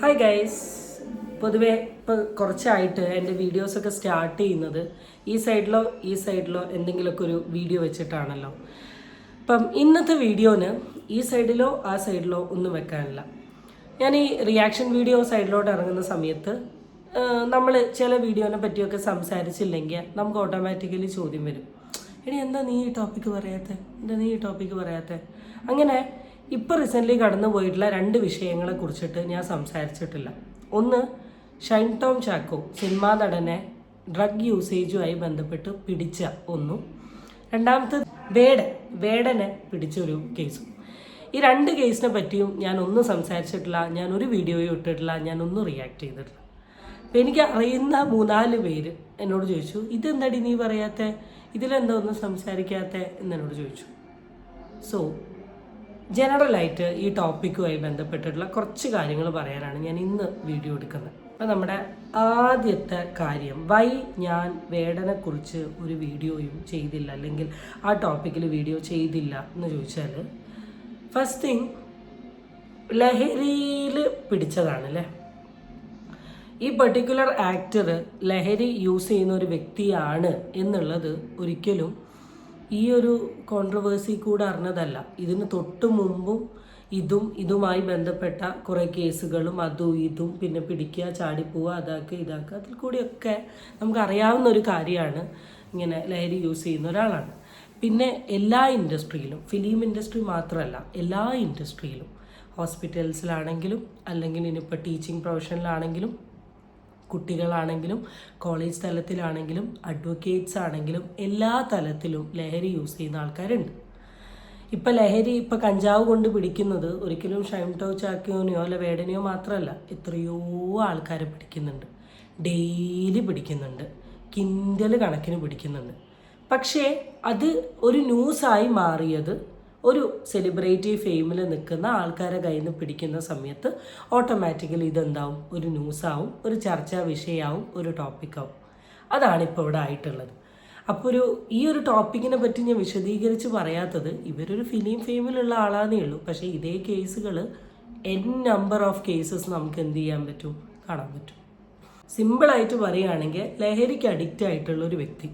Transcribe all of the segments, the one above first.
Hi guys പൊതുവെ ഇപ്പോൾ കുറച്ചായിട്ട് എന്റെ വീഡിയോസൊക്കെ സ്റ്റാർട്ട് ചെയ്യുന്നത് ഈ സൈഡിലോ ഈ സൈഡിലോ എന്തെങ്കിലുമൊക്കെ ഒരു വീഡിയോ വെച്ചിട്ടാണല്ലോ. അപ്പം ഇന്നത്തെ വീഡിയോന് ഈ സൈഡിലോ ആ സൈഡിലോ ഒന്നും വെക്കാനില്ല. ഞാൻ ഈ റിയാക്ഷൻ വീഡിയോ സൈഡിലോട്ട് ഇറങ്ങുന്ന സമയത്ത് നമ്മൾ ചില വീഡിയോനെ പറ്റിയൊക്കെ സംസാരിച്ചില്ലെങ്കിൽ നമുക്ക് ഓട്ടോമാറ്റിക്കലി ചോദ്യം വരും. എടി എന്താ നീ ഈ ടോപ്പിക്ക് പറയാത്തെ? എന്താ നീ ഈ ടോപ്പിക്ക് പറയാത്തെ? അങ്ങനെ ഇപ്പോൾ റീസെന്റ്ലി കടന്നു പോയിട്ടുള്ള രണ്ട് വിഷയങ്ങളെ കുറിച്ചിട്ട് ഞാൻ സംസാരിച്ചിട്ടില്ല. ഒന്ന് ഷൈൻ ടോം ചാക്കോ സിനിമാ നടനെ ഡ്രഗ് യൂസേജുമായി ബന്ധപ്പെട്ട് പിടിച്ച ഒന്നും. രണ്ടാമത്തെ വേടൻ വേടനെ പിടിച്ചൊരു കേസും ഈ രണ്ട് കേസിനെ പറ്റിയും ഞാൻ ഒന്നും സംസാരിച്ചിട്ടില്ല ഞാൻ ഒരു വീഡിയോയും ഇട്ടിട്ടില്ല ഞാൻ ഒന്നും റിയാക്ട് ചെയ്തിട്ടില്ല. അപ്പം എനിക്ക് അറിയുന്ന മൂന്നാൽ പേര് എന്നോട് ചോദിച്ചു ഇതെന്താടി നീ പറയാത്ത? ഇതിലെന്താ ഒന്നും സംസാരിക്കാത്ത? എന്നോട് ചോദിച്ചു. സോ ജനറലായിട്ട് ഈ ടോപ്പിക്കുമായി ബന്ധപ്പെട്ടിട്ടുള്ള കുറച്ച് കാര്യങ്ങൾ പറയാനാണ് ഞാൻ ഇന്ന് വീഡിയോ എടുക്കുന്നത്. അപ്പം നമ്മുടെ ആദ്യത്തെ കാര്യം വൈ ഞാൻ വേടനെക്കുറിച്ച് ഒരു വീഡിയോയും ചെയ്തില്ല അല്ലെങ്കിൽ ആ ടോപ്പിക്കിൽ വീഡിയോ ചെയ്തില്ല എന്ന് ചോദിച്ചാൽ ഫസ്റ്റ് തിങ് ലഹരിയിൽ പിടിച്ചതാണ് അല്ലേ? ഈ പെർട്ടിക്കുലർ ആക്ടർ ലഹരി യൂസ് ചെയ്യുന്ന ഒരു വ്യക്തിയാണ് എന്നുള്ളത് ഒരിക്കലും ഈ ഒരു കോൺട്രവേഴ്സി കൂടെ അറിഞ്ഞതല്ല. ഇതിന് തൊട്ട് മുമ്പും ഇതും ഇതുമായി ബന്ധപ്പെട്ട കുറേ കേസുകളും അതും ഇതും പിന്നെ പിടിക്കുക ചാടിപ്പോവുക അതാക്കുക ഇതാക്കുക അതിൽ കൂടിയൊക്കെ നമുക്ക് അറിയാവുന്ന ഒരു കാര്യമാണ് ഇങ്ങനെ ലഹരി യൂസ് ചെയ്യുന്ന ഒരാളാണ്. പിന്നെ എല്ലാ ഇൻഡസ്ട്രിയിലും ഫിലിം ഇൻഡസ്ട്രി മാത്രമല്ല എല്ലാ ഇൻഡസ്ട്രിയിലും ഹോസ്പിറ്റൽസിലാണെങ്കിലും അല്ലെങ്കിൽ ഇനിയിപ്പോൾ ടീച്ചിങ് പ്രൊഫഷനിലാണെങ്കിലും കുട്ടികളാണെങ്കിലും കോളേജ് തലത്തിലാണെങ്കിലും അഡ്വക്കേറ്റ്സ് ആണെങ്കിലും എല്ലാ തലത്തിലും ലഹരി യൂസ് ചെയ്യുന്ന ആൾക്കാരുണ്ട്. ഇപ്പം ലഹരി ഇപ്പം കഞ്ചാവ് കൊണ്ട് പിടിക്കുന്നത് ഒരിക്കലും ഷൈംടോ ചാക്കിയോനെയോ അല്ല വേടനെയോ മാത്രമല്ല എത്രയോ ആൾക്കാരെ പിടിക്കുന്നുണ്ട്. ഡെയിലി പിടിക്കുന്നുണ്ട്. കിൻഡൽ കണക്കിന് പിടിക്കുന്നുണ്ട്. പക്ഷേ അത് ഒരു ന്യൂസായി മാറിയത് ഒരു സെലിബ്രിറ്റി ഫെയിമിൽ നിൽക്കുന്ന ആൾക്കാരെ കയ്യിൽ നിന്ന് പിടിക്കുന്ന സമയത്ത് ഓട്ടോമാറ്റിക്കലി ഇതെന്താവും? ഒരു ന്യൂസാവും ഒരു ചർച്ചാ വിഷയമാവും ഒരു ടോപ്പിക്കാവും അതാണ് ഇപ്പോൾ ഇവിടെ ആയിട്ടുള്ളത്. അപ്പോൾ ഒരു ഈ ഒരു ടോപ്പിക്കിനെ പറ്റി ഞാൻ വിശദീകരിച്ച് പറയാത്തത് ഇവരൊരു ഫിലിം ഫെയിമിലുള്ള ആളാന്നേ ഉള്ളൂ. പക്ഷേ ഇതേ കേസുകൾ എൻ നമ്പർ ഓഫ് കേസസ് നമുക്ക് എന്ത് ചെയ്യാൻ പറ്റും? കാണാൻ പറ്റും. സിമ്പിളായിട്ട് പറയുകയാണെങ്കിൽ ലഹരിക്ക് അഡിക്റ്റ് ആയിട്ടുള്ള ഒരു വ്യക്തി.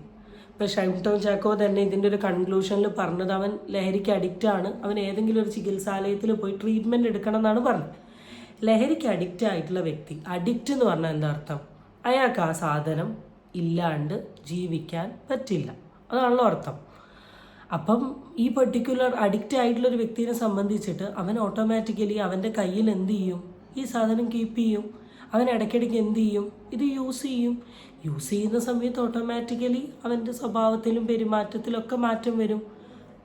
ഇപ്പോൾ ഷൈംടോൺ ചാക്കോ തന്നെ ഇതിന്റെ ഒരു കൺക്ലൂഷനിൽ പറഞ്ഞത്. അവൻ ലഹരിക്ക് അഡിക്റ്റ് ആണ്. അവൻ ഏതെങ്കിലും ഒരു ചികിത്സാലയത്തിൽ പോയി ട്രീറ്റ്മെന്റ് എടുക്കണം എന്നാണ് പറഞ്ഞത്. ലഹരിക്ക് അഡിക്റ്റ് ആയിട്ടുള്ള വ്യക്തി അഡിക്റ്റ് എന്ന് പറഞ്ഞാൽ എന്താ അർത്ഥം? അയാൾക്ക് ആ സാധനം ഇല്ലാണ്ട് ജീവിക്കാൻ പറ്റില്ല. അതാണല്ലോ അർത്ഥം. അപ്പം ഈ പെർട്ടിക്കുലർ അഡിക്റ്റ് ആയിട്ടുള്ള ഒരു വ്യക്തിയെ സംബന്ധിച്ചിട്ട് അവൻ ഓട്ടോമാറ്റിക്കലി അവന്റെ കയ്യിൽ എന്ത് ചെയ്യും? ഈ സാധനം കീപ്പ് ചെയ്യും. അവൻ ഇടയ്ക്കിടയ്ക്ക് എന്ത് ചെയ്യും? ഇത് യൂസ് ചെയ്യും. യൂസ് ചെയ്യുന്ന സമയത്ത് ഓട്ടോമാറ്റിക്കലി അവന്റെ സ്വഭാവത്തിലും പെരുമാറ്റത്തിലൊക്കെ മാറ്റം വരും.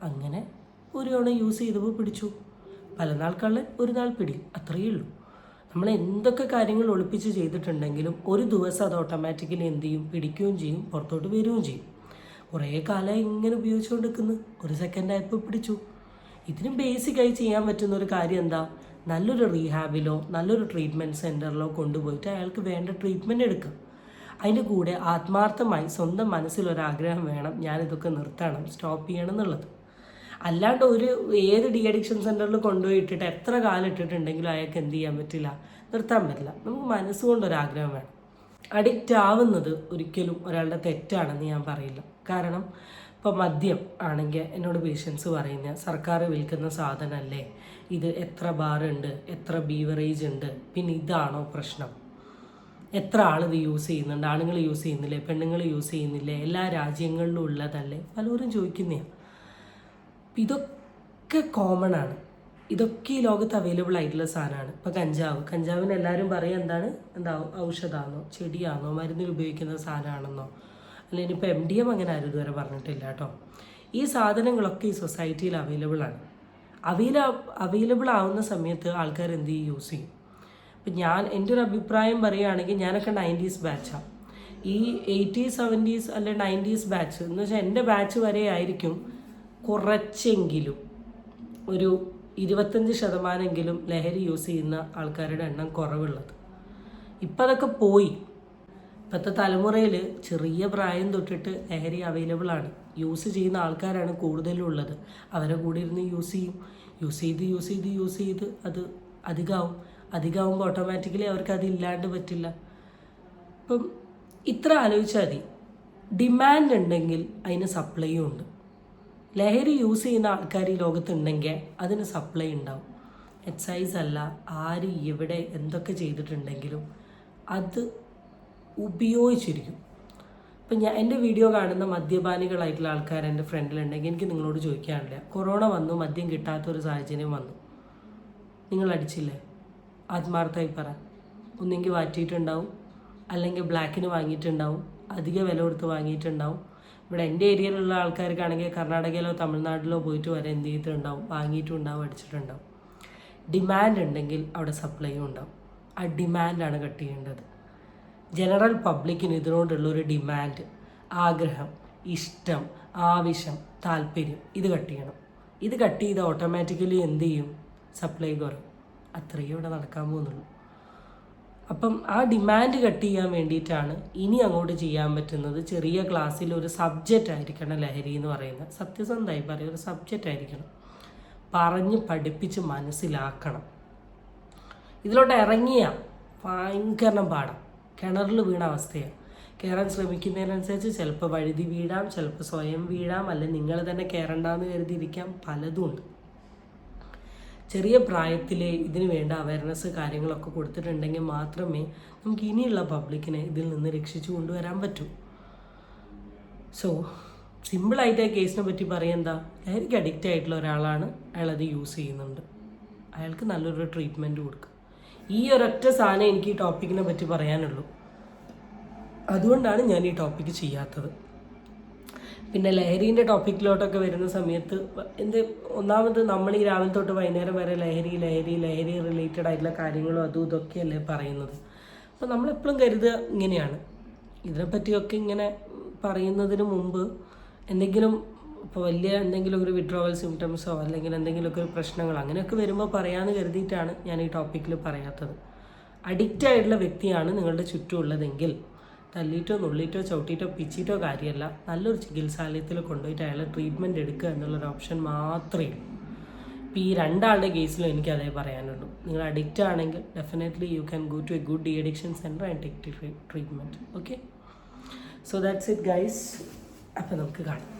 അങ്ങനെ ഒരു തവണ യൂസ് ചെയ്തപ്പോൾ പിടിച്ചു. പല നാൾ ഒരു നാൾ പിടി അത്രയേ ഉള്ളൂ. നമ്മൾ എന്തൊക്കെ കാര്യങ്ങൾ ഒളിപ്പിച്ച് ചെയ്തിട്ടുണ്ടെങ്കിലും ഒരു ദിവസം അത് ഓട്ടോമാറ്റിക്കലി എന്ത് ചെയ്യും? പിടിക്കുകയും ചെയ്യും പുറത്തോട്ട് വരികയും ചെയ്യും. കുറേ കാലമായി ഇങ്ങനെ ഉപയോഗിച്ചുകൊണ്ടിരിക്കുന്നു. ഒരു സെക്കൻഡ് ആയപ്പോൾ പിടിച്ചു. ഇതിനും ബേസിക്കായി ചെയ്യാൻ പറ്റുന്ന ഒരു കാര്യം എന്താ? നല്ലൊരു റീഹാബിലോ നല്ലൊരു ട്രീറ്റ്മെന്റ് സെന്ററിലോ കൊണ്ടുപോയിട്ട് അയാൾക്ക് വേണ്ട ട്രീറ്റ്മെന്റ് എടുക്കുക. അതിന്റെ കൂടെ ആത്മാർത്ഥമായി സ്വന്തം മനസ്സിലൊരാഗ്രഹം വേണം ഞാനിതൊക്കെ നിർത്തണം സ്റ്റോപ്പ് ചെയ്യണം എന്നുള്ളത്. അല്ലാണ്ട് ഒരു ഏത് ഡി അഡിക്ഷൻ സെന്ററിൽ കൊണ്ടുപോയി ഇട്ടിട്ട് എത്ര കാലം ഇട്ടിട്ടുണ്ടെങ്കിലും അയാൾക്ക് എന്ത് ചെയ്യാൻ പറ്റില്ല നിർത്താൻ പറ്റില്ല. നമുക്ക് മനസ്സുകൊണ്ടൊരാഗ്രഹം വേണം. അഡിക്റ്റ് ആവുന്നത് ഒരിക്കലും ഒരാളുടെ തെറ്റാണെന്ന് ഞാൻ പറയില്ല. കാരണം ഇപ്പോൾ മദ്യം ആണെങ്കിൽ എന്നോട് പേഷ്യൻസ് പറയുന്ന സർക്കാർ വിൽക്കുന്ന സാധനമല്ലേ? ഇത് എത്ര ബാറുണ്ട് എത്ര ബീവറേജ് ഉണ്ട്? പിന്നെ ഇതാണോ പ്രശ്നം? എത്ര ആൾ ഇത് യൂസ് ചെയ്യുന്നുണ്ട്? ആണുങ്ങൾ യൂസ് ചെയ്യുന്നില്ലേ? പെണ്ണുങ്ങൾ യൂസ് ചെയ്യുന്നില്ലേ? എല്ലാ രാജ്യങ്ങളിലും ഉള്ളതല്ലേ? പലരും ചോദിക്കുന്നതാണ് ഇതൊക്കെ കോമൺ ആണ്. ഇതൊക്കെ ഈ ലോകത്ത് അവൈലബിൾ ആയിട്ടുള്ള സാധനമാണ്. ഇപ്പോൾ കഞ്ചാവ്. കഞ്ചാവിന് എല്ലാവരും പറയുക എന്താണ്? എന്താ ഔഷധമാണോ ചെടിയാണോ മരുന്നിൽ ഉപയോഗിക്കുന്ന സാധനമാണെന്നോ? അല്ലെങ്കിൽ ഇപ്പോൾ എം ഡി എം അങ്ങനെ ആരും ഇതുവരെ പറഞ്ഞിട്ടില്ല കേട്ടോ. ഈ സാധനങ്ങളൊക്കെ ഈ സൊസൈറ്റിയിൽ അവൈലബിൾ ആണ്. അവൈല അവൈലബിൾ ആവുന്ന സമയത്ത് ആൾക്കാർ എന്ത് യൂസ് ചെയ്യും. ഇപ്പം ഞാൻ എന്റെ ഒരു അഭിപ്രായം പറയുകയാണെങ്കിൽ ഞാനൊക്കെ നയന്റീസ് ബാച്ചാണ് ഈ എയ്റ്റീസ് സെവന്റീസ് അല്ലെ നയന്റീസ് ബാച്ച് എന്ന് വെച്ചാൽ എന്റെ ബാച്ച് വരെ ആയിരിക്കും കുറച്ചെങ്കിലും ഒരു ഇരുപത്തഞ്ച് ശതമാനമെങ്കിലും ലഹരി യൂസ് ചെയ്യുന്ന ആൾക്കാരുടെ എണ്ണം കുറവുള്ളത്. ഇപ്പം അതൊക്കെ പോയി. ഇപ്പോഴത്തെ തലമുറയിൽ ചെറിയ പ്രായം തൊട്ടിട്ട് ലഹരി അവൈലബിൾ ആണ്. യൂസ് ചെയ്യുന്ന ആൾക്കാരാണ് കൂടുതലും ഉള്ളത് അവരെ കൂടെ ഇരുന്ന് യൂസ് ചെയ്യും. യൂസ് ചെയ്ത് യൂസ് ചെയ്ത് യൂസ് ചെയ്ത് അത് അധികമാവും അധികമാകുമ്പോൾ ഓട്ടോമാറ്റിക്കലി അവർക്ക് അത് ഇല്ലാണ്ട് പറ്റില്ല. അപ്പം ഇത്ര ആലോചിച്ചാൽ മതി. ഡിമാൻഡ് ഉണ്ടെങ്കിൽ അതിന് സപ്ലൈയും ഉണ്ട്. ലഹരി യൂസ് ചെയ്യുന്ന ആൾക്കാർ ഈ ലോകത്തുണ്ടെങ്കിൽ അതിന് സപ്ലൈ ഉണ്ടാവും. എക്സൈസ് അല്ല ആര് എവിടെ എന്തൊക്കെ ചെയ്തിട്ടുണ്ടെങ്കിലും അത് ഉപയോഗിച്ചിരിക്കും. ഇപ്പം ഞാൻ എന്റെ വീഡിയോ കാണുന്ന മദ്യപാനികളായിട്ടുള്ള ആൾക്കാർ എന്റെ ഫ്രണ്ടിലുണ്ടെങ്കിൽ എനിക്ക് നിങ്ങളോട് ചോദിക്കാനില്ല കൊറോണ വന്നു മദ്യം കിട്ടാത്തൊരു സാഹചര്യം വന്നു. നിങ്ങൾ അടിച്ചില്ലേ ആത്മാർത്ഥമായി പറ. ഒന്നെങ്കിൽ മാറ്റിയിട്ടുണ്ടാവും അല്ലെങ്കിൽ ബ്ലാക്കിന് വാങ്ങിയിട്ടുണ്ടാവും. അധിക വില കൊടുത്ത് വാങ്ങിയിട്ടുണ്ടാവും. ഇവിടെ എന്റെ ഏരിയയിലുള്ള ആൾക്കാർക്കാണെങ്കിൽ കർണാടകയിലോ തമിഴ്നാട്ടിലോ പോയിട്ട് വരെ എന്ത് ചെയ്തിട്ടുണ്ടാവും? വാങ്ങിയിട്ടുണ്ടാവും അടിച്ചിട്ടുണ്ടാവും. ഡിമാൻഡ് ഉണ്ടെങ്കിൽ അവിടെ സപ്ലൈയും ഉണ്ടാവും. ആ ഡിമാൻഡാണ് കട്ട് ചെയ്യേണ്ടത്. ജനറൽ പബ്ലിക്കിന് ഇതിനോടുള്ള ഒരു ഡിമാൻഡ് ആഗ്രഹം ഇഷ്ടം ആവശ്യം താല്പര്യം ഇത് കട്ട് ചെയ്യണം. ഇത് കട്ട് ചെയ്ത് ഓട്ടോമാറ്റിക്കലി എന്ത് ചെയ്യും? സപ്ലൈ കുറയും. അത്രയും ഇവിടെ നടക്കാൻ പോകുന്നുള്ളൂ. അപ്പം ആ ഡിമാൻഡ് കട്ട് ചെയ്യാൻ വേണ്ടിയിട്ടാണ് ഇനി അങ്ങോട്ട് ചെയ്യാൻ പറ്റുന്നത് ചെറിയ ക്ലാസ്സിൽ ഒരു സബ്ജക്റ്റ് ആയിരിക്കണം ലഹരി എന്ന് പറയുന്നത്. സത്യസന്ധമായി പറയും ഒരു സബ്ജക്റ്റ് ആയിരിക്കണം. പറഞ്ഞ് പഠിപ്പിച്ച് മനസ്സിലാക്കണം. ഇതിലോട്ട് ഇറങ്ങിയ ഭയങ്കര പാടാം കിണറിൽ വീണ അവസ്ഥയാണ്. കയറാൻ ശ്രമിക്കുന്നതിനനുസരിച്ച് ചിലപ്പോൾ വഴുതി വീഴാം ചിലപ്പോൾ സ്വയം വീഴാം. അല്ലെങ്കിൽ നിങ്ങൾ തന്നെ കയറണ്ടെന്ന് കരുതിയിരിക്കാം. പലതും ഉണ്ട്. ചെറിയ പ്രായത്തിൽ ഇതിന് വേണ്ട അവയർനെസ് കാര്യങ്ങളൊക്കെ കൊടുത്തിട്ടുണ്ടെങ്കിൽ മാത്രമേ നമുക്ക് ഇനിയുള്ള പബ്ലിക്കിനെ ഇതിൽ നിന്ന് രക്ഷിച്ചു കൊണ്ടുവരാൻ പറ്റൂ. സോ സിമ്പിളായിട്ട് ആ കേസിനെ പറ്റി എന്താ ലഹരിക്ക് അഡിക്റ്റ് ആയിട്ടുള്ള ഒരാളാണ് അയാൾ അത് യൂസ് ചെയ്യുന്നുണ്ട്. അയാൾക്ക് നല്ലൊരു ട്രീറ്റ്മെന്റ് കൊടുക്കുക ഈ ഒരൊറ്റ സാധനം എനിക്ക് ഈ ടോപ്പിക്കിനെ പറ്റി പറയാനുള്ളൂ. അതുകൊണ്ടാണ് ഞാൻ ഈ ടോപ്പിക്ക് ചെയ്യാത്തത്. പിന്നെ ലഹരീന്റെ ടോപ്പിക്കിലോട്ടൊക്കെ വരുന്ന സമയത്ത് എന്ത് ഒന്നാമത് നമ്മൾ ഈ രാവിലെ തൊട്ട് വൈകുന്നേരം വരെ ലഹരി ലഹരി ലഹരി റിലേറ്റഡ് ആയിട്ടുള്ള കാര്യങ്ങളും അതും ഇതൊക്കെയല്ലേ പറയുന്നത്. അപ്പോൾ നമ്മളെപ്പോഴും കരുതുക ഇങ്ങനെയാണ്. ഇതിനെപ്പറ്റിയൊക്കെ ഇങ്ങനെ പറയുന്നതിന് മുമ്പ് എന്തെങ്കിലും ഇപ്പോൾ വലിയ എന്തെങ്കിലും ഒരു വിഡ്രോവൽ സിംറ്റംസോ അല്ലെങ്കിൽ എന്തെങ്കിലുമൊക്കെ ഒരു പ്രശ്നങ്ങൾ അങ്ങനെയൊക്കെ വരുമ്പോൾ പറയാമെന്ന് കരുതിയിട്ടാണ് ഞാൻ ഈ ടോപ്പിക്കിൽ പറയാത്തത്. അഡിക്റ്റ് ആയിട്ടുള്ള വ്യക്തിയാണ് നിങ്ങളുടെ ചുറ്റുമുള്ളതെങ്കിൽ തല്ലിയിട്ടോ നുള്ളിയിട്ടോ ചവിട്ടിയിട്ടോ പിച്ചിട്ടോ കാര്യമല്ല. നല്ലൊരു ചികിത്സാലയത്തിൽ കൊണ്ടുപോയിട്ട് അയാളെ ട്രീറ്റ്മെന്റ് എടുക്കുക എന്നുള്ളൊരു ഓപ്ഷൻ മാത്രമേ ഉള്ളൂ. ഇപ്പോൾ ഈ രണ്ടാളുടെ കേസിലും എനിക്ക് അതേ പറയാനുള്ളൂ. നിങ്ങൾ അഡിക്റ്റ് ആണെങ്കിൽ definitely you can go to a good de addiction centre and take treatment okay so that's it guys അപ്പോൾ നമുക്ക് കാണാം.